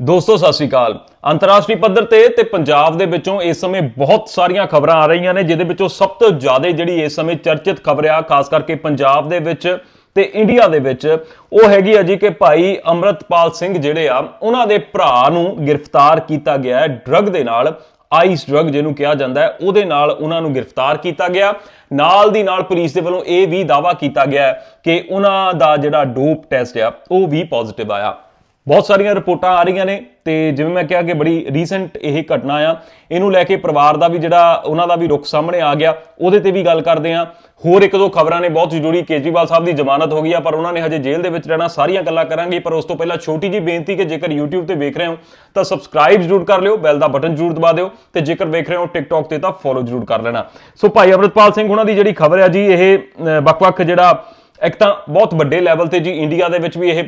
ਦੋਸਤੋ, ਸਤਿ ਸ਼੍ਰੀ ਅਕਾਲ। ਅੰਤਰਰਾਸ਼ਟਰੀ ਪੱਧਰ ਤੇ ਤੇ ਪੰਜਾਬ ਦੇ ਵਿੱਚੋਂ ਇਸ ਸਮੇਂ ਬਹੁਤ ਸਾਰੀਆਂ ਖਬਰਾਂ ਆ ਰਹੀਆਂ ਨੇ, ਜਿਹਦੇ ਵਿੱਚੋਂ ਸਭ ਤੋਂ ਜ਼ਿਆਦਾ ਜਿਹੜੀ ਇਸ ਸਮੇਂ ਚਰਚਿਤ ਖਬਰ ਆ, ਖਾਸ ਕਰਕੇ ਪੰਜਾਬ ਦੇ ਵਿੱਚ ਤੇ ਇੰਡੀਆ ਦੇ ਵਿੱਚ, ਉਹ ਹੈਗੀ ਆ ਜੀ ਕਿ ਭਾਈ ਅਮਰਤਪਾਲ ਸਿੰਘ ਜਿਹੜੇ ਆ, ਉਹਨਾਂ ਦੇ ਭਰਾ ਨੂੰ ਗ੍ਰਿਫਤਾਰ ਕੀਤਾ ਗਿਆ ਹੈ, ਡਰੱਗ ਦੇ ਨਾਲ, ਆਈਸ ਡਰੱਗ ਜਿਹਨੂੰ ਕਿਹਾ ਜਾਂਦਾ ਹੈ, ਉਹਦੇ ਨਾਲ ਉਹਨਾਂ ਨੂੰ ਗ੍ਰਿਫਤਾਰ ਕੀਤਾ ਗਿਆ। ਨਾਲ ਦੀ ਨਾਲ ਪੁਲਿਸ ਦੇ ਵੱਲੋਂ ਇਹ ਵੀ ਦਾਵਾ ਕੀਤਾ ਗਿਆ ਕਿ ਉਹਨਾਂ ਦਾ ਜਿਹੜਾ ਡੋਪ ਟੈਸਟ ਆ, ਉਹ ਵੀ ਪੋਜ਼ਿਟਿਵ ਆਇਆ। ਬਹੁਤ ਸਾਰੀਆਂ ਰਿਪੋਰਟਾਂ ਆ ਰਹੀਆਂ ਨੇ ਤੇ ਜਿਵੇਂ ਮੈਂ ਕਿਹਾ ਕਿ ਬੜੀ ਰੀਸੈਂਟ ਇਹ ਘਟਨਾ ਆ ਇਹਨੂੰ ਲੈ ਕੇ ਪਰਿਵਾਰ ਦਾ ਵੀ ਜਿਹੜਾ ਉਹਨਾਂ ਦਾ ਵੀ ਰੁਖ ਸਾਹਮਣੇ ਆ ਗਿਆ ਉਹਦੇ ਤੇ ਵੀ ਗੱਲ ਕਰਦੇ ਆ ਹੋਰ ਇੱਕ ਦੋ ਖਬਰਾਂ ਨੇ ਬਹੁਤ ਜ਼ਰੂਰੀ ਕੇਜਰੀਵਾਲ ਸਾਹਿਬ ਦੀ ਜ਼ਮਾਨਤ ਹੋ ਗਈ ਆ ਪਰ ਉਹਨਾਂ ਨੇ ਹਜੇ ਜੇਲ੍ਹ ਦੇ ਵਿੱਚ ਰਹਿਣਾ ਸਾਰੀਆਂ ਗੱਲਾਂ ਕਰਾਂਗੇ ਪਰ ਉਸ ਤੋਂ ਪਹਿਲਾਂ ਛੋਟੀ ਜੀ ਬੇਨਤੀ ਕਿ ਜੇਕਰ YouTube ਤੇ ਵੇਖ ਰਹੇ ਹੋ ਤਾਂ ਸਬਸਕ੍ਰਾਈਬ ਜ਼ਰੂਰ ਕਰ ਲਿਓ ਬੈਲ ਦਾ ਬਟਨ ਜ਼ਰੂਰ ਦਬਾ ਦਿਓ ਤੇ ਜੇਕਰ ਵੇਖ ਰਹੇ ਹੋ TikTok ਤੇ ਤਾਂ ਫੋਲੋ ਜ਼ਰੂਰ ਕਰ ਲੈਣਾ। ਸੋ ਭਾਈ ਅਮਰਤਪਾਲ ਸਿੰਘ ਉਹਨਾਂ ਦੀ ਜਿਹੜੀ ਖਬਰ ਹੈ ਜੀ ਇਹ ਅਹ, ਵੱਖ-ਵੱਖ ਜਿਹੜਾ ਇੱਕ ਤਾਂ ਬਹੁਤ ਵੱਡੇ ਲੈਵਲ ਤੇ ਜੀ ਇੰਡੀਆ ਦੇ ਵਿੱਚ ਵੀ ਇਹ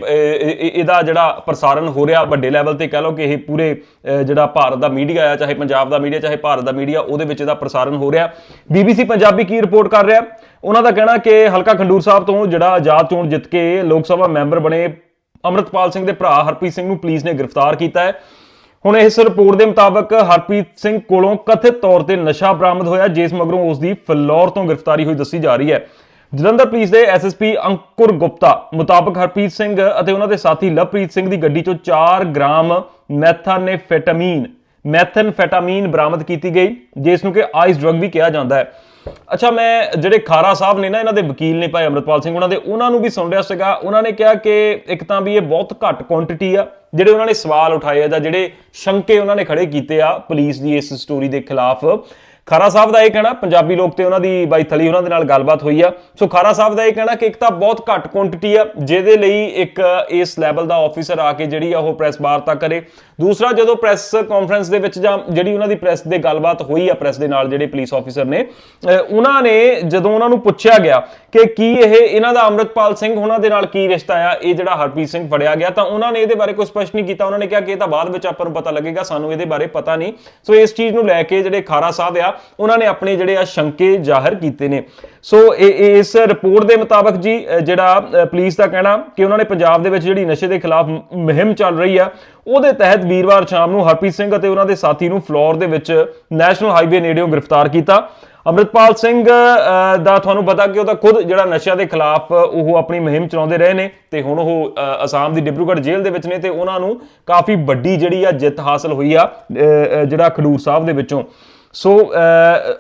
ਇਹਦਾ ਜਿਹੜਾ ਪ੍ਰਸਾਰਣ ਹੋ ਰਿਹਾ ਵੱਡੇ ਲੈਵਲ ਤੇ ਕਹਿ ਲਓ ਕਿ ਇਹ ਪੂਰੇ ਜਿਹੜਾ ਭਾਰਤ ਦਾ ਮੀਡੀਆ ਆ, ਚਾਹੇ ਪੰਜਾਬ ਦਾ ਮੀਡੀਆ ਚਾਹੇ ਭਾਰਤ ਦਾ ਮੀਡੀਆ ਉਹਦੇ ਵਿੱਚ ਇਹਦਾ ਪ੍ਰਸਾਰਣ ਹੋ ਰਿਹਾ। ਬੀਬੀਸੀ ਪੰਜਾਬੀ ਕੀ ਰਿਪੋਰਟ ਕਰ ਰਿਹਾ? ਉਹਨਾਂ ਦਾ ਕਹਿਣਾ ਕਿ ਹਲਕਾ ਖੰਡੂਰ ਸਾਹਿਬ ਤੋਂ ਜਿਹੜਾ ਆਜ਼ਾਦ ਚੋਣ ਜਿੱਤ ਕੇ ਲੋਕ ਸਭਾ ਮੈਂਬਰ ਬਣੇ ਅਮਰਤਪਾਲ ਸਿੰਘ ਦੇ ਭਰਾ ਹਰਪ੍ਰੀਤ ਸਿੰਘ ਨੂੰ ਪੁਲਿਸ ਨੇ ਗ੍ਰਿਫਤਾਰ ਕੀਤਾ ਹੈ। ਹੁਣ ਇਸ ਰਿਪੋਰਟ ਦੇ ਮੁਤਾਬਕ ਹਰਪ੍ਰੀਤ ਸਿੰਘ ਕੋਲੋਂ ਕਥਿਤ ਤੌਰ ਤੇ ਨਸ਼ਾ ਬਰਾਮਦ ਹੋਇਆ, ਜਿਸ ਮਗਰੋਂ ਉਸ ਦੀ ਫਲੋਰ ਤੋਂ ਗ੍ਰਿਫਤਾਰੀ ਹੋਈ ਦੱਸੀ ਜਾ ਰਹੀ ਹੈ। ਜਲੰਧਰ ਪੁਲਿਸ ਦੇ ਐਸਐਸਪੀ ਅੰਕੁਰ ਗੁਪਤਾ ਮੁਤਾਬਕ ਹਰਪ੍ਰੀਤ ਸਿੰਘ ਅਤੇ ਉਹਨਾਂ ਦੇ ਸਾਥੀ ਲਵਪ੍ਰੀਤ ਸਿੰਘ ਦੀ ਗੱਡੀ ਚੋਂ 4 ਗ੍ਰਾਮ ਮੈਥਾਨੇਫੈਟਾਮੀਨ, ਮੈਥਨਫੈਟਾਮੀਨ ਬਰਾਮਦ ਕੀਤੀ ਗਈ ਜਿਸ ਨੂੰ ਕਿ ਆਈਸ ਡਰੱਗ ਵੀ ਕਿਹਾ ਜਾਂਦਾ ਹੈ। ਅੱਛਾ, ਮੈਂ ਜਿਹੜੇ ਖਾਰਾ ਸਾਹਿਬ ਨੇ ਨਾ, ਇਹਨਾਂ ਦੇ ਵਕੀਲ ਨੇ ਭਾਈ ਅਮਰਤਪਾਲ ਸਿੰਘ, ਉਹਨਾਂ ਦੇ, ਉਹਨਾਂ ਨੂੰ ਵੀ ਸੁਣ ਰਿਹਾ ਸੀਗਾ। ਉਹਨਾਂ ਨੇ ਕਿਹਾ ਕਿ ਇੱਕ ਤਾਂ ਵੀ ਇਹ ਬਹੁਤ ਘੱਟ ਕੁਆਂਟੀਟੀ ਆ, ਜਿਹੜੇ ਉਹਨਾਂ ਨੇ ਸਵਾਲ ਉਠਾਏ ਆ ਜਾਂ ਜਿਹੜੇ ਸ਼ੰਕੇ ਉਹਨਾਂ ਨੇ ਖੜੇ ਕੀਤੇ ਆ ਪੁਲਿਸ ਦੀ ਇਸ ਸਟੋਰੀ ਦੇ ਖਿਲਾਫ। ਖਾਰਾ ਸਾਹਿਬ ਦਾ ਇਹ ਕਹਿਣਾ, ਪੰਜਾਬੀ ਲੋਕ ਤੇ ਉਹਨਾਂ ਦੀ ਬਾਈ ਥਲੀ ਉਹਨਾਂ ਦੇ ਨਾਲ ਗੱਲਬਾਤ ਹੋਈ ਆ। ਸੋ ਖਾਰਾ ਸਾਹਿਬ ਦਾ ਇਹ ਕਹਿਣਾ ਕਿ ਇੱਕ ਤਾਂ ਬਹੁਤ ਘੱਟ ਕੁਆਂਟੀਟੀ ਆ, ਜਿਹਦੇ ਲਈ ਇੱਕ ਇਸ ਲੈਵਲ ਦਾ ਆਫੀਸਰ ਆ ਕੇ ਜਿਹੜੀ ਆ ਉਹ ਪ੍ਰੈਸ ਵਾਰਤਾ ਕਰੇ। ਦੂਸਰਾ, ਜਦੋਂ ਪ੍ਰੈਸ ਕਾਨਫਰੰਸ ਦੇ ਵਿੱਚ ਜਾਂ ਜਿਹੜੀ ਉਹਨਾਂ ਦੀ ਪ੍ਰੈਸ ਦੇ ਗੱਲਬਾਤ ਹੋਈ ਆ ਪ੍ਰੈਸ ਦੇ ਨਾਲ ਜਿਹੜੇ ਪੁਲਿਸ ਆਫੀਸਰ ਨੇ ਉਹਨਾਂ ਨੇ ਜਦੋਂ ਉਹਨਾਂ ਨੂੰ ਪੁੱਛਿਆ ਗਿਆ ਕਿ ਕੀ ਇਹ ਇਹਨਾਂ ਦਾ ਅੰਮ੍ਰਿਤਪਾਲ ਸਿੰਘ ਉਹਨਾਂ ਦੇ ਨਾਲ ਕੀ ਰਿਸ਼ਤਾ ਆ, ਇਹ ਜਿਹੜਾ ਹਰਪ੍ਰੀਤ ਸਿੰਘ ਫੜਿਆ ਗਿਆ, ਤਾਂ ਉਹਨਾਂ ਨੇ ਇਹਦੇ ਬਾਰੇ ਕੋਈ ਸਪਸ਼ਟ ਨਹੀਂ ਕੀਤਾ। ਉਹਨਾਂ ਨੇ ਕਿਹਾ ਕਿ ਇਹ ਤਾਂ ਬਾਅਦ ਵਿੱਚ ਆਪਾਂ ਨੂੰ ਪਤਾ ਲੱਗੇਗਾ, ਸਾਨੂੰ ਇਹਦੇ ਬਾਰੇ ਪਤਾ ਨਹੀਂ। ਸੋ ਇਸ ਚੀਜ਼ ਨੂੰ ਲੈ ਕੇ ਜਿਹੜੇ ਖਾਰਾ ਸਾਹਿਬ ਆ ਉਹਨਾਂ ਨੇ ਆਪਣੇ ਜਿਹੜੇ ਆ ਸ਼ੰਕੇ ਜ਼ਾਹਰ ਕੀਤੇ ਨੇ। ਸੋ ਇਹ ਇਸ ਰਿਪੋਰਟ ਦੇ ਮੁਤਾਬਕ ਜੀ ਜਿਹੜਾ ਪੁਲਿਸ ਦਾ ਕਹਿਣਾ ਕਿ ਉਹਨਾਂ ਨੇ ਪੰਜਾਬ ਦੇ ਵਿੱਚ ਜਿਹੜੀ ਨਸ਼ੇ ਦੇ ਖਿਲਾਫ ਮੁਹਿੰਮ ਚੱਲ ਰਹੀ ਆ ਉਹਦੇ ਤਹਿਤ ਵੀਰਵਾਰ ਸ਼ਾਮ ਨੂੰ ਹਰਪ੍ਰੀਤ ਸਿੰਘ ਅਤੇ ਉਹਨਾਂ ਦੇ ਸਾਥੀ ਨੂੰ ਫਲੋਰ ਦੇ ਵਿੱਚ ਨੈਸ਼ਨਲ ਹਾਈਵੇ ਨੇੜਿਓਂ ਗ੍ਰਿਫਤਾਰ ਕੀਤਾ। ਅਮਰਿਤਪਾਲ ਸਿੰਘ ਅਹ, ਦਾ ਤੁਹਾਨੂੰ ਪਤਾ ਕਿ ਉਹਦਾ ਖੁਦ ਜਿਹੜਾ ਨਸ਼ਿਆਂ ਦੇ ਖਿਲਾਫ ਉਹ ਆਪਣੀ ਮੁਹਿੰਮ ਚਲਾਉਂਦੇ ਰਹੇ ਨੇ ਤੇ ਹੁਣ ਉਹ ਅਸਾਮ ਦੀ ਡਿਬਰੂਗੜ੍ਹ ਜੇਲ੍ਹ ਦੇ ਵਿੱਚ ਨੇ ਤੇ ਉਹਨਾਂ ਨੂੰ ਕਾਫੀ ਵੱਡੀ ਜਿਹੜੀ ਆ ਜਿੱਤ ਹਾਸਲ ਹੋਈ ਆ ਅਹ, ਜਿਹੜਾ ਖਡੂਰ ਸਾਹਿਬ ਦੇ ਵਿੱਚੋਂ। ਸੋ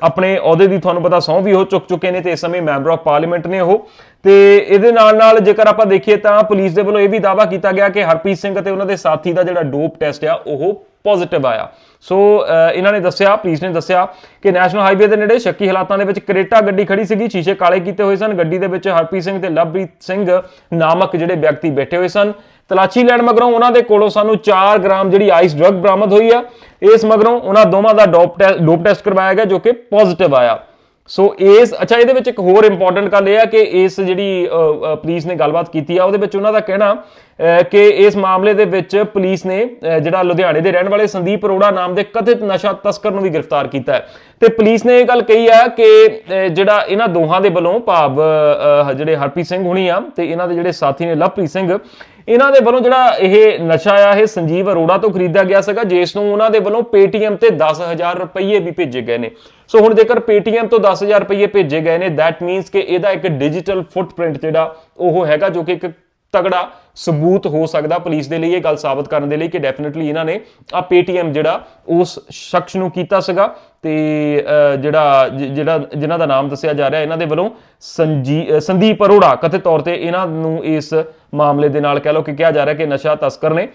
ਆਪਣੇ ਅਹੁਦੇ ਦੀ ਤੁਹਾਨੂੰ ਪਤਾ ਸਹੁੰ ਵੀ ਉਹ ਚੁੱਕ ਚੁੱਕੇ ਨੇ ਤੇ ਇਸ ਸਮੇਂ ਮੈਂਬਰ ਆਫ ਪਾਰਲੀਮੈਂਟ ਨੇ ਉਹ। ਤੇ ਇਹਦੇ ਨਾਲ ਨਾਲ ਜੇਕਰ ਆਪਾਂ ਦੇਖੀਏ ਤਾਂ ਪੁਲਿਸ ਦੇ ਵੱਲੋਂ ਇਹ ਵੀ ਦਾਵਾ ਕੀਤਾ ਗਿਆ ਕਿ ਹਰਪ੍ਰੀਤ ਸਿੰਘ ਅਤੇ ਉਹਨਾਂ ਦੇ ਸਾਥੀ ਦਾ ਜਿਹੜਾ ਡੋਪ ਟੈਸਟ ਆ, ਉਹ ਪੋਜ਼ਿਟਿਵ ਆਇਆ। ਸੋ ਇਹਨਾਂ ਨੇ ਦੱਸਿਆ, ਪੁਲਿਸ ਨੇ ਦੱਸਿਆ ਕਿ ਨੈਸ਼ਨਲ ਹਾਈਵੇ ਦੇ ਨੇੜੇ ਸ਼ੱਕੀ ਹਾਲਾਤਾਂ ਦੇ ਵਿੱਚ ਕਰੇਟਾ ਗੱਡੀ ਖੜੀ ਸੀਗੀ, ਸ਼ੀਸ਼ੇ ਕਾਲੇ ਕੀਤੇ ਹੋਏ ਸਨ। ਗੱਡੀ ਦੇ ਵਿੱਚ ਹਰਪ੍ਰੀਤ ਸਿੰਘ ਤੇ ਲਵਪ੍ਰੀਤ ਸਿੰਘ ਨਾਮਕ ਜਿਹੜੇ ਵਿਅਕਤੀ ਬੈਠੇ ਹੋਏ ਸਨ। ਤਲਾਸ਼ੀ ਲੈਣ ਮਗਰੋਂ ਉਹਨਾਂ ਦੇ ਕੋਲੋਂ ਸਾਨੂੰ 4 ਗ੍ਰਾਮ ਜਿਹੜੀ ਆਈਸ ਡਰੱਗ ਬਰਾਮਦ ਹੋਈ ਆ। ਇਸ ਮਗਰੋਂ ਉਹਨਾਂ ਦੋਵਾਂ ਦਾ ਡੋਪ ਟੈਸਟ ਡੋਪ ਟੈਸਟ ਕਰਵਾਇਆ ਗਿਆ ਜੋ ਕਿ ਪੋਜ਼ਿਟਿਵ ਆਇਆ। ਸੋ ਇਸ ਅੱਛਾ ਇਹਦੇ ਵਿੱਚ ਇੱਕ ਹੋਰ ਇੰਪੋਰਟੈਂਟ ਗੱਲ ਇਹ ਆ ਕਿ ਇਸ ਜਿਹੜੀ ਪੁਲਿਸ ਨੇ ਗੱਲਬਾਤ ਕੀਤੀ ਆ ਉਹਦੇ ਵਿੱਚ ਉਹਨਾਂ ਦਾ ਕਹਿਣਾ ਕਿ ਇਸ ਮਾਮਲੇ ਦੇ ਵਿੱਚ ਪੁਲਿਸ ਨੇ ਜਿਹੜਾ ਲੁਧਿਆਣੇ ਦੇ ਰਹਿਣ ਵਾਲੇ ਸੰਦੀਪ ਅਰੋੜਾ ਨਾਮ ਦੇ ਕਥਿਤ ਨਸ਼ਾ ਤਸਕਰ ਨੂੰ ਵੀ ਗ੍ਰਿਫਤਾਰ ਕੀਤਾ ਹੈ। ਤੇ ਪੁਲਿਸ ਨੇ ਇਹ ਗੱਲ ਕਹੀ ਆ ਕਿ ਜਿਹੜਾ ਇਹਨਾਂ ਦੋਹਾਂ ਦੇ ਵੱਲੋਂ ਭਾਵ ਅ, ਜਿਹੜੇ ਹਰਪ੍ਰੀਤ ਸਿੰਘ ਹੁਣੀ ਆ ਤੇ ਇਹਨਾਂ ਦੇ ਜਿਹੜੇ ਸਾਥੀ ਨੇ ਲਵਪ੍ਰੀਤ ਸਿੰਘ ਇਹਨਾਂ ਦੇ ਵੱਲੋਂ ਜਿਹੜਾ ਇਹ ਨਸ਼ਾ ਆ, ਇਹ ਸੰਜੀਵ ਅਰੋੜਾ ਤੋਂ ਖਰੀਦਿਆ ਗਿਆ ਸੀਗਾ, ਜਿਸ ਨੂੰ ਉਹਨਾਂ ਦੇ ਵੱਲੋਂ Paytm ਤੇ 10000 ਰੁਪਏ ਵੀ ਭੇਜੇ ਗਏ ਨੇ। ਸੋ ਹੁਣ ਜੇਕਰ Paytm ਤੋਂ 10000 ਰੁਪਏ ਭੇਜੇ ਗਏ ਨੇ ਥੈਟ ਮੀਨਸ ਕਿ ਇਹਦਾ ਇੱਕ ਡਿਜੀਟਲ ਫੁੱਟਪ੍ਰਿੰਟ ਜਿਹੜਾ ਉਹ ਹੈਗਾ, ਜੋ ਕਿ ਇੱਕ ਤਗੜਾ ਸਬੂਤ ਹੋ ਸਕਦਾ ਪੁਲਿਸ ਦੇ ਲਈ ਇਹ ਗੱਲ ਸਾਬਤ ਕਰਨ ਦੇ ਲਈ ਕਿ ਡੈਫੀਨਿਟਲੀ ਇਹਨਾਂ ਨੇ ਆ Paytm ਜਿਹੜਾ ਉਸ ਸ਼ਖਸ ਨੂੰ ਕੀਤਾ ਸੀਗਾ ਤੇ ਜਿਹੜਾ ਜਿਹੜਾ ਜਿਨ੍ਹਾਂ ਦਾ ਨਾਮ ਦੱਸਿਆ ਜਾ ਰਿਹਾ ਇਹਨਾਂ ਦੇ ਵੱਲੋਂ ਸੰਜੀ ਸੰਦੀਪ ਅਰੋੜਾ ਕਥਿਤ ਤੌਰ ਤੇ ਇਹਨਾਂ ਨੂੰ ਇਸ ਮਾਮਲੇ ਦੇ ਨਾਲ ਕਹਿ ਲਓ ਕਿ ਕਿਹਾ ਜਾ ਰਿਹਾ ਕਿ ਨਸ਼ਾ ਤਸਕਰ ਨੇ।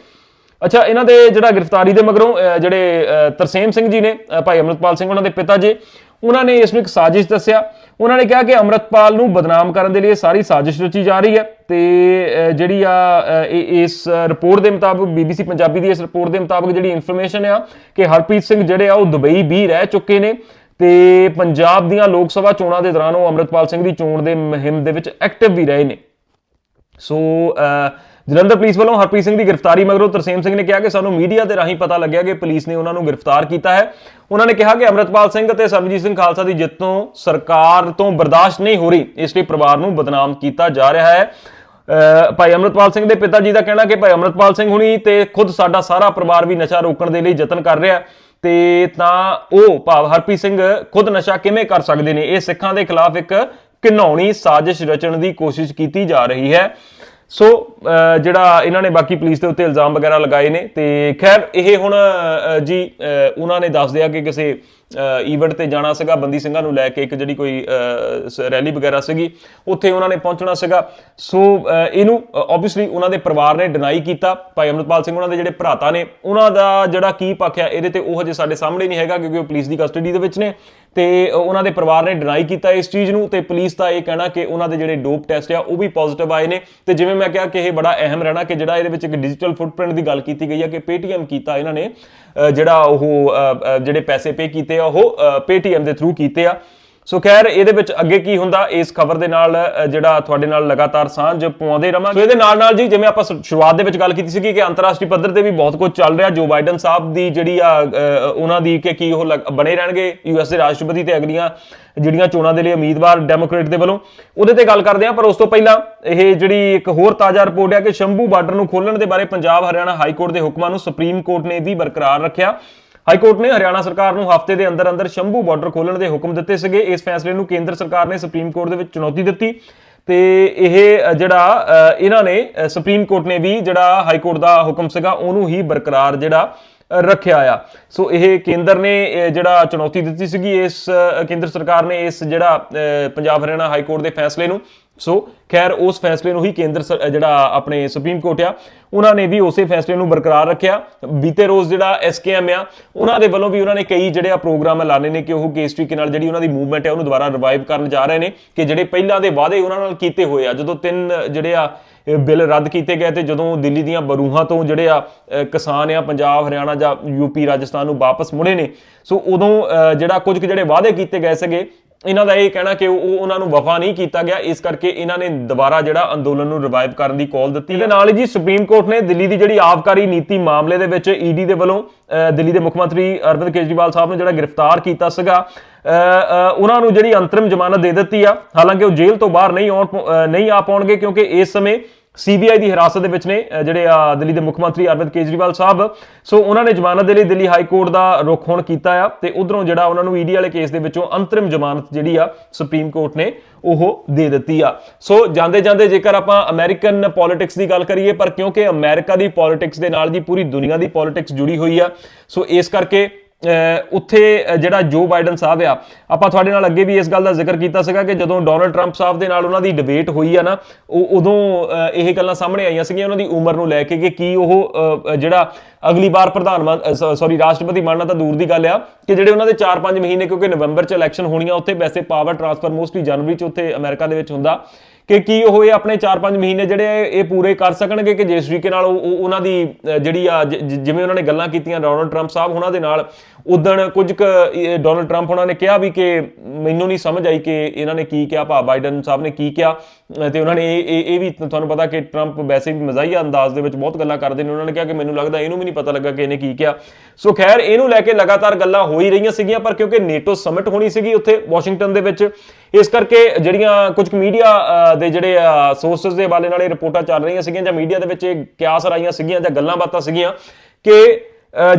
ਅੱਛਾ ਇਹਨਾਂ ਦੇ ਜਿਹੜਾ ਗ੍ਰਿਫਤਾਰੀ ਦੇ ਮਗਰੋਂ ਜਿਹੜੇ ਅਹ, ਤਰਸੇਮ ਸਿੰਘ ਜੀ ਨੇ ਭਾਈ ਅਮਰਤਪਾਲ ਸਿੰਘ ਉਹਨਾਂ ਦੇ ਪਿਤਾ ਜੀ ਉਹਨਾਂ ਨੇ ਇਸ ਨੂੰ ਇੱਕ ਸਾਜ਼ਿਸ਼ ਦੱਸਿਆ। ਉਹਨਾਂ ਨੇ ਕਿਹਾ ਕਿ ਅਮਰਤਪਾਲ ਨੂੰ ਬਦਨਾਮ ਕਰਨ ਦੇ ਲਈ ਇਹ ਸਾਰੀ ਸਾਜ਼ਿਸ਼ ਰਚੀ ਜਾ ਰਹੀ ਹੈ ਤੇ ਜਿਹੜੀ ਆ ਇਸ ਰਿਪੋਰਟ ਦੇ ਮੁਤਾਬਕ, ਬੀਬੀਸੀ ਪੰਜਾਬੀ ਦੀ ਇਸ ਰਿਪੋਰਟ ਦੇ ਮੁਤਾਬਕ ਜਿਹੜੀ ਇਨਫੋਰਮੇਸ਼ਨ ਆ ਕਿ ਹਰਪ੍ਰੀਤ ਸਿੰਘ ਜਿਹੜੇ ਆ ਉਹ ਦੁਬਈ ਵੀ ਰਹਿ ਚੁੱਕੇ ਨੇ ਤੇ ਪੰਜਾਬ ਦੀਆਂ ਲੋਕ ਸਭਾ ਚੋਣਾਂ ਦੇ ਦੌਰਾਨ ਉਹ ਅਮਰਤਪਾਲ ਸਿੰਘ ਦੀ ਚੋਣ ਦੇ ਮੁਹਿੰਮ ਦੇ ਵਿੱਚ ਐਕਟਿਵ ਵੀ ਰਹੇ ਨੇ। ਸੋ ਜਲੰਧਰ ਪੁਲਿਸ ਵੱਲੋਂ ਹਰਪ੍ਰੀਤ ਸਿੰਘ ਦੀ ਗ੍ਰਿਫਤਾਰੀ ਮਗਰੋਂ ਤਰਸੇਮ ਸਿੰਘ ਨੇ ਕਿਹਾ ਕਿ ਸਾਨੂੰ ਮੀਡੀਆ ਦੇ ਰਾਹੀਂ ਪਤਾ ਲੱਗਿਆ ਕਿ ਪੁਲਿਸ ਨੇ ਉਹਨਾਂ ਨੂੰ ਗ੍ਰਿਫਤਾਰ ਕੀਤਾ ਹੈ। ਉਹਨਾਂ ਨੇ ਕਿਹਾ ਕਿ ਅਮਰਤਪਾਲ ਸਿੰਘ ਅਤੇ ਸਰਬਜੀਤ ਸਿੰਘ ਖਾਲਸਾ ਦੀ ਜਿੱਤ ਤੋਂ ਸਰਕਾਰ ਤੋਂ ਬਰਦਾਸ਼ਤ ਨਹੀਂ ਹੋ ਰਹੀ, ਇਸ ਲਈ ਪਰਿਵਾਰ ਨੂੰ ਬਦਨਾਮ ਕੀਤਾ ਜਾ ਰਿਹਾ ਹੈ। ਭਾਈ ਅਮਰਤਪਾਲ ਸਿੰਘ ਦੇ ਪਿਤਾ ਜੀ ਦਾ ਕਹਿਣਾ ਕਿ ਭਾਈ ਅਮਰਤਪਾਲ ਸਿੰਘ ਹੁਣੀ ਤੇ ਖੁਦ ਸਾਡਾ ਸਾਰਾ ਪਰਿਵਾਰ ਵੀ ਨਸ਼ਾ ਰੋਕਣ ਦੇ ਲਈ ਯਤਨ ਕਰ ਰਿਹਾ ਤੇ ਤਾਂ ਉਹ ਭਾਵ ਹਰਪ੍ਰੀਤ ਸਿੰਘ ਖੁਦ ਨਸ਼ਾ ਕਿਵੇਂ ਕਰ ਸਕਦੇ ਨੇ? ਇਹ ਸਿੱਖਾਂ ਦੇ ਖਿਲਾਫ ਇੱਕ ਘਿਨਾਉਣੀ ਸਾਜ਼ਿਸ਼ ਰਚਣ ਦੀ ਕੋਸ਼ਿਸ਼ ਕੀਤੀ ਜਾ ਰਹੀ ਹੈ। ਸੋ ਜਿਹੜਾ ਇਹਨਾਂ ਨੇ ਬਾਕੀ ਪੁਲਿਸ ਦੇ ਉੱਤੇ ਇਲਜ਼ਾਮ ਵਗੈਰਾ ਲਗਾਏ ਨੇ ਤੇ ਖੈਰ ਇਹ ਹੁਣ ਜੀ ਉਹਨਾਂ ਨੇ ਦੱਸ ਦਿਆ ਕਿ ਕਿਸੇ ਈਵੈਂਟ ਤੇ ਜਾਣਾ ਸੀਗਾ, ਬੰਦੀ ਸਿੰਘਾਂ ਨੂੰ ਲੈ ਕੇ ਇੱਕ ਜਿਹੜੀ ਕੋਈ ਸ- ਰੈਲੀ ਵਗੈਰਾ ਸੀਗੀ, ਉੱਥੇ ਉਹਨਾਂ ਨੇ ਪਹੁੰਚਣਾ ਸੀਗਾ। ਸੋ ਇਹਨੂੰ ਆਬਵੀਅਸਲੀ ਉਹਨਾਂ ਦੇ ਪਰਿਵਾਰ ਨੇ ਡਿਨਾਈ ਕੀਤਾ। ਭਾਈ ਅਮਰਪਾਲ ਸਿੰਘ ਉਹਨਾਂ ਦੇ ਜਿਹੜੇ ਭਰਾਤਾ ਨੇ, ਉਹਨਾਂ ਦਾ ਜਿਹੜਾ ਕੀ ਪੱਖ ਹੈ ਇਹਦੇ ਤੇ ਉਹ ਹਜੇ ਸਾਡੇ ਸਾਹਮਣੇ ਨਹੀਂ ਹੈਗਾ, ਕਿਉਂਕਿ ਉਹ ਪੁਲਿਸ ਦੀ ਕਸਟਡੀ ਦੇ ਵਿੱਚ ਨੇ। ਤੇ ਉਹਨਾਂ ਦੇ ਪਰਿਵਾਰ ਨੇ ਡਿਨਾਈ ਕੀਤਾ ਇਸ ਚੀਜ਼ ਨੂੰ, ਤੇ ਪੁਲਿਸ ਦਾ ਇਹ ਕਹਿਣਾ ਕਿ ਉਹਨਾਂ ਦੇ ਜਿਹੜੇ ਡੋਪ ਟੈਸਟ ਆ, ਉਹ ਵੀ ਪੋਜ਼ਿਟਿਵ ਆਏ ਨੇ। ਤੇ ਜਿਵੇਂ ਮੈਂ ਕਿਹਾ ਕਿ ਇਹ ਬੜਾ ਅਹਿਮ ਰਹਿਣਾ ਕਿ ਜਿਹੜਾ ਇਹਦੇ ਵਿੱਚ ਇੱਕ ਡਿਜੀਟਲ ਫੁੱਟਪ੍ਰਿੰਟ ਦੀ ਗੱਲ ਕੀਤੀ ਗਈ ਹੈ ਕਿ Paytm ਕੀਤਾ ਇਹਨਾਂ ਨੇ। ਜਿਹੜਾ ਉਹ ਜਿਹੜੇ ਪੈਸੇ ਪੇ ਕੀਤੇ ਆ ਉਹ Paytm ਦੇ ਥਰੂ ਕੀਤੇ ਆ। ਸੋ ਖੈਰ, ਇਹਦੇ ਵਿੱਚ ਅੱਗੇ ਕੀ ਹੁੰਦਾ, ਇਸ ਖਬਰ ਦੇ ਨਾਲ ਜਿਹੜਾ ਤੁਹਾਡੇ ਨਾਲ ਲਗਾਤਾਰ ਸਾਂਝ ਪਾਉਂਦੇ ਰਵਾਂਗੇ। ਸੋ ਇਹਦੇ ਨਾਲ ਨਾਲ ਜੀ, ਜਿਵੇਂ ਆਪਾਂ ਸ਼ੁਰੂਆਤ ਦੇ ਵਿੱਚ ਗੱਲ ਕੀਤੀ ਸੀਗੀ ਕਿ ਅੰਤਰਰਾਸ਼ਟਰੀ ਪੱਧਰ ਤੇ ਵੀ ਬਹੁਤ ਕੁਝ ਚੱਲ ਰਿਹਾ ਜੋ ਬਾਈਡਨ ਸਾਹਿਬ ਦੀ ਜਿਹੜੀ ਆ ਉਹਨਾਂ ਦੀ ਕਿ ਕੀ ਉਹ ਬਣੇ ਰਹਿਣਗੇ ਯੂਐਸ ਦੇ ਰਾਸ਼ਟਰਪਤੀ ਤੇ ਅਗਲੀਆਂ ਜਿਹੜੀਆਂ ਚੋਣਾਂ ਦੇ ਲਈ ਉਮੀਦਵਾਰ ਡੈਮੋਕ੍ਰੇਟ ਦੇ ਵੱਲੋਂ। ਉਹਦੇ ਤੇ ਗੱਲ ਕਰਦੇ ਆ ਪਰ ਉਸ ਤੋਂ ਪਹਿਲਾਂ ਇਹ ਜਿਹੜੀ ਇੱਕ ਹੋਰ ਤਾਜ਼ਾ ਰਿਪੋਰਟ ਹੈ ਕਿ ਸ਼ੰਭੂ ਬਾਰਡਰ ਨੂੰ ਖੋਲਣ ਦੇ ਬਾਰੇ ਪੰਜਾਬ, ਹਰਿਆਣਾ ਹਾਈ ਕੋਰਟ ਦੇ ਹੁਕਮਾਂ ਨੂੰ ਸੁਪਰੀਮ ਕੋਰਟ ਨੇ ਵੀ ਬਰਕਰਾਰ ਰੱਖਿਆ। ਹਾਈ ਕੋਰਟ ਨੇ ਹਰਿਆਣਾ ਸਰਕਾਰ ਨੂੰ ਹਫ਼ਤੇ ਦੇ ਅੰਦਰ ਅੰਦਰ ਸ਼ੰਭੂ ਬਾਰਡਰ ਖੋਲਣ ਦੇ ਹੁਕਮ ਦਿੱਤੇ ਸੀਗੇ। ਇਸ ਫੈਸਲੇ ਨੂੰ ਕੇਂਦਰ ਸਰਕਾਰ ਨੇ ਸੁਪਰੀਮ ਕੋਰਟ ਦੇ ਵਿੱਚ ਚੁਣੌਤੀ ਦਿੱਤੀ। ਤੇ ਇਹ ਜਿਹੜਾ ਇਹਨਾਂ ਨੇ ਸੁਪਰੀਮ ਕੋਰਟ ਨੇ ਵੀ ਜਿਹੜਾ ਹਾਈ ਕੋਰਟ ਦਾ ਹੁਕਮ ਸੀਗਾ, ਉਹਨੂੰ ਹੀ ਬਰਕਰਾਰ ਜਿਹੜਾ ਰੱਖਿਆ ਆ। ਸੋ ਇਹ ਕੇਂਦਰ ਨੇ ਜਿਹੜਾ ਚੁਣੌਤੀ ਦਿੱਤੀ ਸੀਗੀ। ਇਸ ਕੇਂਦਰ ਸਰਕਾਰ ਨੇ ਇਸ ਜਿਹੜਾ ਪੰਜਾਬ ਹਰਿਆਣਾ ਹਾਈ ਕੋਰਟ ਦੇ ਫੈਸਲੇ ਨੂੰ ਸੋ ਖੈਰ, ਉਸ ਫੈਸਲੇ ਨੂੰ ਹੀ ਕੇਂਦਰ ਸਰ- ਜਿਹੜਾ ਆਪਣੇ ਸੁਪਰੀਮ ਕੋਰਟ ਆ, ਉਹਨਾਂ ਨੇ ਵੀ ਉਸੇ ਫੈਸਲੇ ਨੂੰ ਬਰਕਰਾਰ ਰੱਖਿਆ। ਬੀਤੇ ਰੋਜ਼ ਜਿਹੜਾ ਐਸਕੇਐਮ ਆ, ਉਹਨਾਂ ਦੇ ਵੱਲੋਂ ਵੀ ਉਹਨਾਂ ਨੇ ਕਈ ਜਿਹੜੇ ਆ ਪ੍ਰੋਗਰਾਮ ਐਲਾਨੇ ਨੇ ਕਿ ਉਹ ਕੇਸ ਤਰੀਕੇ ਨਾਲ ਜਿਹੜੀ ਉਹਨਾਂ ਦੀ ਮੂਵਮੈਂਟ ਹੈ ਉਹਨੂੰ ਦੁਬਾਰਾ ਰਿਵਾਈਵ ਕਰਨ ਜਾ ਰਹੇ ਨੇ ਕਿ ਜਿਹੜੇ ਪਹਿਲਾਂ ਦੇ ਵਾਅਦੇ ਉਹਨਾਂ ਨਾਲ ਕੀਤੇ ਹੋਏ ਆ। ਜਦੋਂ ਤਿੰਨ ਜਿਹੜੇ ਆ ਬਿੱਲ ਰੱਦ ਕੀਤੇ ਗਏ ਤੇ ਜਦੋਂ ਦਿੱਲੀ ਦੀਆਂ ਬਰੂਹਾਂ ਤੋਂ ਜਿਹੜੇ ਆ ਕਿਸਾਨ ਆ, ਪੰਜਾਬ, ਹਰਿਆਣਾ ਜਾਂ ਯੂਪੀ ਰਾਜਸਥਾਨ ਨੂੰ ਵਾਪਸ ਮੁੜੇ ਨੇ। ਸੋ ਉਦੋਂ ਜਿਹੜਾ ਕੁਝ ਕੁ ਜਿਹੜੇ ਵਾਅਦੇ ਕੀਤੇ ਗਏ ਸੀਗੇ ਇਹਨਾਂ ਦਾ ਇਹ ਕਹਿਣਾ ਕਿ ਉਹ ਉਹਨਾਂ ਨੂੰ ਵਫਾ ਨਹੀਂ ਕੀਤਾ ਗਿਆ। ਇਸ ਕਰਕੇ ਇਹਨਾਂ ਨੇ ਦੁਬਾਰਾ ਜਿਹੜਾ ਅੰਦੋਲਨ ਨੂੰ ਰਿਵਾਈਵ ਕਰਨ ਦੀ ਕਾਲ ਦਿੱਤੀ ਇਹਦੇ ਨਾਲ ਹੀ ਜੀ ਸੁਪਰੀਮ ਕੋਰਟ ਨੇ ਦਿੱਲੀ ਦੀ ਜਿਹੜੀ ਆਬਕਾਰੀ ਨੀਤੀ ਮਾਮਲੇ ਦੇ ਵਿੱਚ ਈਡੀ ਦੇ ਵੱਲੋਂ ਅ, ਦਿੱਲੀ ਦੇ ਮੁੱਖ ਮੰਤਰੀ ਅਰਵਿੰਦ ਕੇਜਰੀਵਾਲ ਸਾਹਿਬ ਨੂੰ ਜਿਹੜਾ ਗ੍ਰਿਫਤਾਰ ਕੀਤਾ ਸੀਗਾ ਉਹਨਾਂ ਨੂੰ ਜਿਹੜੀ ਅੰਤਰਿਮ ਜ਼ਮਾਨਤ ਦੇ ਦਿੱਤੀ ਆ। ਹਾਲਾਂਕਿ ਉਹ ਜੇਲ੍ਹ ਤੋਂ ਬਾਹਰ ਨਹੀਂ ਆਉਣ ਨਹੀਂ ਆ ਪਾਉਣਗੇ ਕਿਉਂਕਿ ਇਸ ਸਮੇਂ ਸੀਬੀਆਈ ਦੀ ਹਿਰਾਸਤ ਦੇ ਵਿੱਚ ਨੇ ਜਿਹੜੇ ਆ ਦਿੱਲੀ ਦੇ ਮੁੱਖ ਮੰਤਰੀ ਅਰਵਿੰਦ ਕੇਜਰੀਵਾਲ ਸਾਹਿਬ। ਸੋ ਉਹਨਾਂ ਨੇ ਜ਼ਮਾਨਤ ਦੇ ਲਈ ਦਿੱਲੀ ਹਾਈ ਕੋਰਟ ਦਾ ਰੁਖ ਹੁਣ ਕੀਤਾ ਆ ਤੇ ਉਧਰੋਂ ਜਿਹੜਾ ਉਹਨਾਂ ਨੂੰ ਈਡੀ ਵਾਲੇ ਕੇਸ ਦੇ ਵਿੱਚੋਂ ਅੰਤਰਿਮ ਜ਼ਮਾਨਤ ਜਿਹੜੀ ਆ ਸੁਪਰੀਮ ਕੋਰਟ ਨੇ ਉਹ ਦੇ ਦਿੱਤੀ ਆ। ਸੋ ਜਾਂਦੇ ਜਾਂਦੇ ਜੇਕਰ ਆਪਾਂ ਅਮਰੀਕਨ ਪੋਲਿਟਿਕਸ ਦੀ ਗੱਲ ਕਰੀਏ, ਪਰ ਕਿਉਂਕਿ ਅਮਰੀਕਾ ਦੀ ਪੋਲਿਟਿਕਸ ਦੇ ਨਾਲ ਜੀ ਪੂਰੀ ਦੁਨੀਆ ਦੀ ਪੋਲਿਟਿਕਸ ਜੁੜੀ ਹੋਈ ਆ ਸੋ ਇਸ ਕਰਕੇ ਉੱਥੇ ਜਿਹੜਾ ਜੋ ਬਾਈਡਨ ਸਾਹਿਬ ਆ, ਆਪਾਂ ਤੁਹਾਡੇ ਨਾਲ ਅੱਗੇ ਵੀ ਇਸ ਗੱਲ ਦਾ ਜ਼ਿਕਰ ਕੀਤਾ ਸੀਗਾ ਕਿ ਜਦੋਂ ਡੋਨਲਡ ਟਰੰਪ ਸਾਹਿਬ ਦੇ ਨਾਲ ਉਹਨਾਂ ਦੀ ਡਿਬੇਟ ਹੋਈ ਆ ਨਾ, ਉਹ ਉਦੋਂ ਇਹ ਗੱਲਾਂ ਸਾਹਮਣੇ ਆਈਆਂ ਸੀਗੀਆਂ ਉਹਨਾਂ ਦੀ ਉਮਰ ਨੂੰ ਲੈ ਕੇ ਕਿ ਕੀ ਉਹ ਜਿਹੜਾ ਅਗਲੀ ਵਾਰ ਪ੍ਰਧਾਨ ਸੌਰੀ ਰਾਸ਼ਟਰਪਤੀ ਬਣਨਾ ਤਾਂ ਦੂਰ ਦੀ ਗੱਲ ਆ, ਕਿ ਜਿਹੜੇ ਉਹਨਾਂ ਦੇ 4-5 ਮਹੀਨੇ ਕਿਉਂਕਿ ਨਵੰਬਰ 'ਚ ਇਲੈਕਸ਼ਨ ਹੋਣੀਆਂ, ਉੱਥੇ ਵੈਸੇ ਪਾਵਰ ਟ੍ਰਾਂਸਫਰ ਮੋਸਟਲੀ ਜਨਵਰੀ 'ਚ ਉੱਥੇ ਅਮਰੀਕਾ ਦੇ ਵਿੱਚ ਹੁੰਦਾ। ਕਿ ਕੀ ਉਹ ਇਹ ਆਪਣੇ 4-5 ਮਹੀਨੇ ਜਿਹੜੇ ਇਹ ਪੂਰੇ ਕਰ ਸਕਣਗੇ ਕਿ ਜਿਸ ਤਰੀਕੇ ਨਾਲ ਉਹ ਉਹਨਾਂ ਦੀ ਜਿਹੜੀ ਆ ਜਿਵੇਂ ਉਹਨਾਂ ਨੇ ਗੱਲਾਂ ਕੀਤੀਆਂ ਡੋਨਲਡ ਟਰੰਪ ਸਾਹਿਬ ਉਹਨਾਂ ਦੇ ਨਾਲ ਉਦਣ ਕੁਝ ਕੁ ਡੋਨਲਡ ਟਰੰਪ ਉਹਨਾਂ ਨੇ ਕਿਹਾ ਵੀ ਕਿ ਮੈਨੂੰ ਨਹੀਂ ਸਮਝ ਆਈ ਕਿ ਇਹਨਾਂ ਨੇ ਕੀ ਕਿਹਾ ਭਾ ਬਾਈਡਨ ਸਾਹਿਬ ਨੇ ਕੀ ਕਿਹਾ ਅਹ, ਤੇ ਉਹਨਾਂ ਨੇ ਇਹ ਇਹ ਵੀ ਤੁਹਾਨੂੰ ਪਤਾ ਕਿ ਟਰੰਪ ਵੈਸੇ ਵੀ ਮਜ਼ਾਹੀਆ ਅੰਦਾਜ਼ ਦੇ ਵਿੱਚ ਬਹੁਤ ਗੱਲਾਂ ਕਰਦੇ ਨੇ ਉਹਨਾਂ ਨੇ ਕਿਹਾ ਕਿ ਮੈਨੂੰ ਲੱਗਦਾ ਇਹਨੂੰ ਵੀ ਨਹੀਂ ਪਤਾ ਲੱਗਾ ਕਿ ਇਹਨੇ ਕੀ ਕਿਹਾ। ਸੋ ਖੈਰ ਇਹਨੂੰ ਲੈ ਕੇ ਲਗਾਤਾਰ ਗੱਲਾਂ ਹੋ ਹੀ ਰਹੀਆਂ ਸੀਗੀਆਂ ਪਰ ਕਿਉਂਕਿ ਨੇਟੋ ਸਮਿਟ ਹੋਣੀ ਸੀਗੀ ਉੱਥੇ ਵਾਸ਼ਿੰਗਟਨ ਦੇ ਵਿੱਚ ਇਸ ਕਰਕੇ ਜਿਹੜੀਆਂ ਕੁਝ ਮੀਡੀਆ ਦੇ ਜਿਹੜੇ ਸੋਰਸਸ ਦੇ ਹਵਾਲੇ ਨਾਲ ਇਹ ਰਿਪੋਰਟਾਂ ਚੱਲ ਰਹੀਆਂ ਸੀਗੀਆਂ ਜਾਂ ਮੀਡੀਆ ਦੇ ਵਿੱਚ ਇਹ ਕਿਆਸ ਰਾਈਆਂ ਸੀਗੀਆਂ ਜਾਂ ਗੱਲਾਂ ਬਾਤਾਂ ਸੀਗੀਆਂ ਕਿ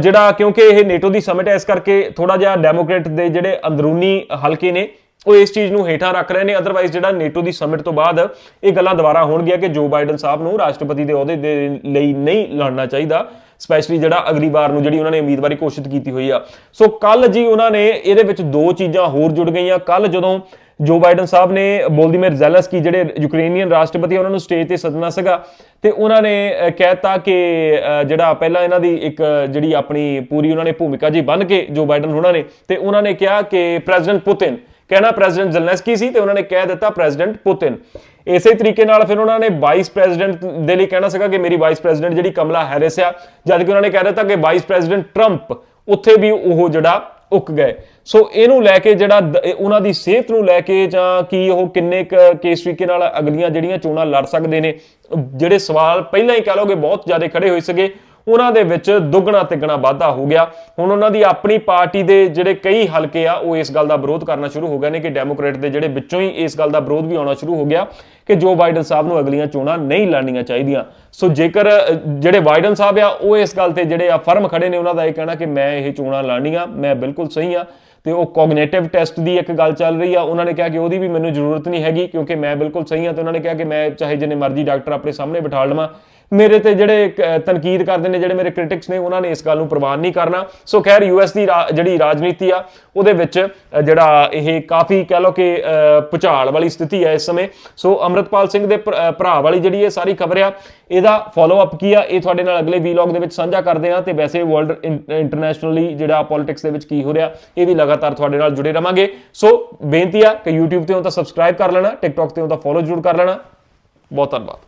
ਜਿਹੜਾ ਕਿਉਂਕਿ ਇਹ ਨੇਟੋ ਦੀ ਸਮਿਟ ਹੈ, ਇਸ ਕਰਕੇ ਥੋੜਾ ਜਿਹਾ ਡੈਮੋਕ੍ਰੇਟ ਦੇ ਜਿਹੜੇ ਅੰਦਰੂਨੀ ਹਲਕੇ ਨੇ, ਉਹ ਇਸ ਚੀਜ਼ ਨੂੰ ਹੇਠਾਂ ਰੱਖ ਰਹੇ ਨੇ। ਅਦਰਵਾਈਜ਼ ਜਿਹੜਾ ਨੇਟੋ ਦੀ ਸਮਿਟ ਤੋਂ ਬਾਅਦ ਇਹ ਗੱਲਾਂ ਦੁਬਾਰਾ ਹੋਣਗੀਆਂ ਕਿ ਜੋ ਬਾਈਡਨ ਸਾਹਿਬ ਨੂੰ ਰਾਸ਼ਟਰਪਤੀ ਦੇ ਅਹੁਦੇ ਦੇ ਲਈ ਨਹੀਂ ਲੜਨਾ ਚਾਹੀਦਾ। ਸਪੈਸ਼ਲੀ ਜਿਹੜਾ ਅਗਲੀ ਵਾਰ ਨੂੰ ਜਿਹੜੀ ਉਹਨਾਂ ਨੇ ਉਮੀਦਵਾਰੀ ਘੋਸ਼ਿਤ ਕੀਤੀ ਹੋਈ ਆ। ਸੋ ਕੱਲ ਜੀ ਉਹਨਾਂ ਨੇ ਇਹਦੇ ਵਿੱਚ ਦੋ ਚੀਜ਼ਾਂ ਹੋਰ ਜੁੜ ਗਈਆਂ। ਕੱਲ ਜਦੋਂ ਜੋ ਬਾਈਡਨ ਸਾਹਿਬ ਨੇ ਵੋਲਦੀਮੀਰ ਜ਼ੈਲੈਂਸਕੀ ਜਿਹੜੇ ਯੂਕਰੇਨੀਅਨ ਰਾਸ਼ਟਰਪਤੀ ਉਹਨਾਂ ਨੂੰ ਸਟੇਜ ਤੇ ਸੱਦਣਾ ਸੀਗਾ। ਤੇ ਉਹਨਾਂ ਨੇ ਅਹ, ਕਹਿਤਾ ਕਿ ਜਿਹੜਾ ਪਹਿਲਾਂ ਇਹਨਾਂ ਦੀ ਇੱਕ ਜਿਹੜੀ ਆਪਣੀ ਪੂਰੀ ਉਹਨਾਂ ਨੇ ਭੂਮਿਕਾ ਜੀ ਬਣ ਕੇ ਜੋ ਬਾਈਡਨ ਉਹਨਾਂ ਨੇ। ਤੇ ਉਹਨਾਂ ਨੇ ਕਿਹਾ ਕਿ ਪ੍ਰੈਜ਼ੀਡੈਂਟ ਪੁਤਿਨ ਕਹਿਣਾ ਪ੍ਰੈਜ਼ੀਡੈਂਟ ਜ਼ੈਲੈਂਸਕੀ ਸੀ ਤੇ ਉਹਨਾਂ ਨੇ ਕਹਿ ਦਿੱਤਾ ਪ੍ਰੈਜ਼ੀਡੈਂਟ ਪੁਤਿਨ। ਇਸੇ ਤਰੀਕੇ ਨਾਲ ਫਿਰ ਉਹਨਾਂ ਨੇ ਵਾਈਸ ਪ੍ਰੈਜ਼ੀਡੈਂਟ ਦੇ ਲਈ ਕਹਿਣਾ ਸੀਗਾ ਕਿ ਮੇਰੀ ਵਾਈਸ ਪ੍ਰੈਜ਼ੀਡੈਂਟ ਜਿਹੜੀ ਕਮਲਾ ਹੈਰਿਸ ਆ, ਜਦ ਕਿ ਉਹਨਾਂ ਨੇ ਕਹਿ ਦਿੱਤਾ ਕਿ ਵਾਈਸ ਪ੍ਰੈਜ਼ੀਡੈਂਟ ਟਰੰਪ ਉੱਥੇ ਵੀ ਉਹ ਜਿਹੜਾ ਉੱਕ ਗਏ। ਸੋ ਇਹਨੂੰ ਲੈ ਕੇ ਜਿਹੜਾ ਉਹਨਾਂ ਦੀ ਸਿਹਤ ਨੂੰ ਲੈ ਕੇ ਜਾਂ ਕੀ ਉਹ ਕਿੰਨੇ ਕੁ ਕੇਸ ਤਰੀਕੇ ਨਾਲ ਅਗਲੀਆਂ ਜਿਹੜੀਆਂ ਚੋਣਾਂ ਲੜ ਸਕਦੇ ਨੇ, ਜਿਹੜੇ ਸਵਾਲ ਪਹਿਲਾਂ ਹੀ ਕਹ ਲੋਗੇ ਬਹੁਤ ਜ਼ਿਆਦਾ ਖੜੇ ਹੋਏ ਸੀਗੇ। ਉਹਨਾਂ ਦੇ ਵਿੱਚ ਦੁੱਗਣਾ ਤਿੱਗਣਾ ਵਾਧਾ ਹੋ ਗਿਆ। ਹੁਣ ਉਹਨਾਂ ਦੀ ਆਪਣੀ ਪਾਰਟੀ ਦੇ ਜਿਹੜੇ ਕਈ ਹਲਕੇ ਆ, ਉਹ ਇਸ ਗੱਲ ਦਾ ਵਿਰੋਧ ਕਰਨਾ ਸ਼ੁਰੂ ਹੋ ਗਏ ਨੇ ਕਿ ਡੈਮੋਕ੍ਰੇਟ ਦੇ ਜਿਹੜੇ ਵਿੱਚੋਂ ਹੀ ਇਸ ਗੱਲ ਦਾ ਵਿਰੋਧ ਵੀ ਆਉਣਾ ਸ਼ੁਰੂ ਹੋ ਗਿਆ ਕਿ ਜੋ ਬਾਈਡਨ ਸਾਹਿਬ ਨੂੰ ਅਗਲੀਆਂ ਚੋਣਾਂ ਨਹੀਂ ਲੜਨੀਆਂ ਚਾਹੀਦੀਆਂ। ਸੋ ਜੇਕਰ ਜਿਹੜੇ ਬਾਈਡਨ ਸਾਹਿਬ ਆ, ਉਹ ਇਸ ਗੱਲ ਤੇ ਜਿਹੜੇ ਆ ਫਰਮ ਖੜੇ ਨੇ, ਉਹਨਾਂ ਦਾ ਇਹ ਕਹਿਣਾ ਕਿ ਮੈਂ ਇਹ ਚੋਣਾਂ ਲੜਨੀਆਂ, ਮੈਂ ਬਿਲਕੁਲ ਸਹੀ ਆ ਤੇ ਉਹ ਕੋਗਨੀਟਿਵ ਟੈਸਟ ਦੀ ਇੱਕ ਗੱਲ ਚੱਲ ਰਹੀ ਆ। ਉਹਨਾਂ ਨੇ ਕਿਹਾ ਕਿ ਉਹਦੀ ਵੀ ਮੈਨੂੰ ਜ਼ਰੂਰਤ ਨਹੀਂ ਹੈਗੀ ਕਿਉਂਕਿ ਮੈਂ ਬਿਲਕੁਲ ਸਹੀ ਆ ਤੇ ਉਹਨਾਂ ਨੇ ਕਿਹਾ ਕਿ ਮੈਂ ਚਾਹੇ ਜਿੰਨੇ ਮਰਜ਼ੀ ਡਾਕਟਰ ਆਪਣੇ ਸਾਹਮਣੇ ਬਿਠਾ ਲਵਾਂ। ਮੇਰੇ ਤੇ ਜਿਹੜੇ ਕ- ਤਨਕੀਦ ਕਰਦੇ ਨੇ ਜਿਹੜੇ ਮੇਰੇ ਕ੍ਰਿਟਿਕਸ ਨੇ ਉਹਨਾਂ ਨੇ ਇਸ ਗੱਲ ਨੂੰ ਪ੍ਰਵਾਨ ਨਹੀਂ ਕਰਨਾ। ਸੋ ਖੈਰ ਯੂਐਸ ਦੀ ਰਾ- ਜਿਹੜੀ ਰਾਜਨੀਤੀ ਆ ਉਹਦੇ ਵਿੱਚ ਜਿਹੜਾ ਇਹ ਕਾਫੀ ਕਹਿ ਲਓ ਕਿ ਅ, ਭੁਚਾਲ ਵਾਲੀ ਸਥਿਤੀ ਹੈ ਇਸ ਸਮੇਂ। ਸੋ ਅਮਰਤਪਾਲ ਸਿੰਘ ਦੇ ਭਰਾ ਵਾਲੀ ਜਿਹੜੀ ਇਹ ਸਾਰੀ ਖਬਰ ਆ ਇਹਦਾ ਫਾਲੋ ਅਪ ਕੀ ਆ? ਇਹ ਤੁਹਾਡੇ ਨਾਲ ਅਗਲੇ ਵੀਲੌਗ ਦੇ ਵਿੱਚ ਸਾਂਝਾ ਕਰਦੇ ਆ ਤੇ ਵੈਸੇ ਵਰਲਡ ਇੰਟਰਨੈਸ਼ਨਲੀ ਜਿਹੜਾ ਪੋਲਿਟਿਕਸ ਦੇ ਵਿੱਚ ਕੀ ਹੋ ਰਿਹਾ ਇਹ ਵੀ ਲਗਾਤਾਰ ਤੁਹਾਡੇ ਨਾਲ ਜੁੜੇ ਰਵਾਂਗੇ ਸੋ ਬੇਨਤੀ ਆ ਕਿ YouTube ਤੇ ਹੋ ਤਾਂ ਸਬਸਕ੍ਰਾਈਬ ਕਰ ਲੈਣਾ TikTok ਤੇ ਹੋ ਤਾਂ ਫੋਲੋ ਜ਼ਰੂਰ ਕਰ ਲੈਣਾ। ਬਹੁਤ ਧੰਨਵਾਦ।